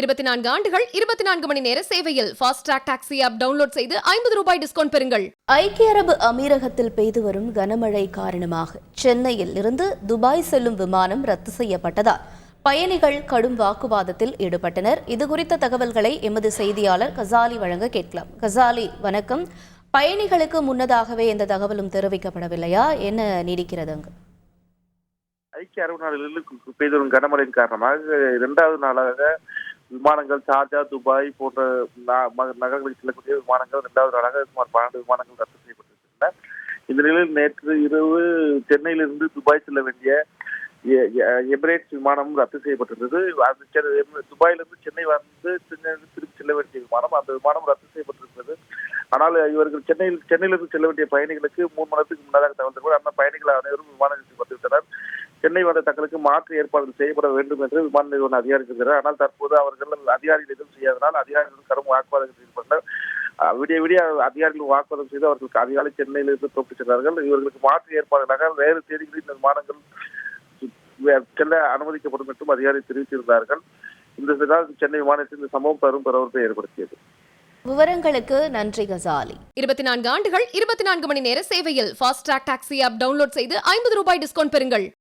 இருபத்தி நான்கு ஆண்டுகள் இருபத்தி நான்கு மணி நேர சேவையில் fast track taxi app download செய்து ஐம்பது ரூபாய் டிஸ்கவுண்ட் பெறுங்கள். ஐக்கிய அரபு அமீரகத்தில் பெய்து வரும் கனமழை காரணமாக சென்னையில் இருந்து துபாய் செல்லும் விமானம் ரத்து செய்யப்பட்டதால் பயணிகள் கடும் வாக்குவாதத்தில் ஈடுபட்டனர். இது குறித்த தகவல்களை எமது செய்தியாளர் கசாலி வழங்க கேட்கலாம். கசாலி வணக்கம். பயணிகளுக்கு முன்னதாகவே எந்த தகவலும் தெரிவிக்கப்படவில்லையா? என்ன நீடிக்கிறது அங்கு? ஐக்கிய அரபு நாடுகளில் பெய்து வரும் கனமழையின் காரணமாக இரண்டாவது நாளாக விமானங்கள் சார்ஜா துபாய் போன்ற நகரங்களுக்கு செல்லக்கூடிய விமானங்கள் இரண்டாவது நாளாக சுமார் பன்னெண்டு விமானங்கள் ரத்து செய்யப்பட்டிருக்கின்றன. இந்த நிலையில் நேற்று இரவு சென்னையிலிருந்து துபாய் செல்ல வேண்டிய எ- எமிரேட்ஸ் விமானம் ரத்து செய்யப்பட்டிருந்தது. அது துபாயிலிருந்து சென்னை வந்து சென்னையிலிருந்து திருப்பி செல்ல வேண்டிய விமானம். அந்த விமானம் ரத்து செய்யப்பட்டிருந்தது. ஆனால் இவர்கள் சென்னையில் சென்னையிலிருந்து செல்ல வேண்டிய பயணிகளுக்கு மூணு மணத்துக்கு முன்னதாக தகவல் அந்த பயணிகள் அனைவரும் விமான நிலையத்தில் வந்துவிட்டனர் சென்னை வந்த தங்களுக்கு மாற்று ஏற்பாடுகள் செய்யப்பட வேண்டும் என்று விமான நிறுவன அதிகாரி இருக்கிறார் ஆனால் தற்போது அவர்கள் அதிகாரிகள் எதுவும் செய்யாதனால் அதிகாரிகள் கடும் வாக்குவாதத்தில் ஈடுபட்டனர் விடிய விடிய அதிகாரிகள் வாக்குவாதம் செய்து அவர்களுக்கு அதிகாலை சென்னையிலிருந்து தோப்பிச் சென்றார்கள். இவர்களுக்கு மாற்று ஏற்பாடுகளாக வேறு தேதிகளில் இந்த விமானங்கள் செல்ல அனுமதிக்கப்படும் என்றும் அதிகாரி தெரிவித்திருந்தார்கள். இந்த சென்னை விமானத்தில் இந்த சம்பவம் பெரும் பரபரப்பை ஏற்படுத்தியது. விவரங்களுக்கு நன்றி கசாலி இருபத்தி நான்கு ஆண்டுகள் இருபத்தி நான்கு மணி நேர சேவையில் fast track taxi app download செய்து ஐம்பது ரூபாய் டிஸ்கவுண்ட் பெறுங்கள்.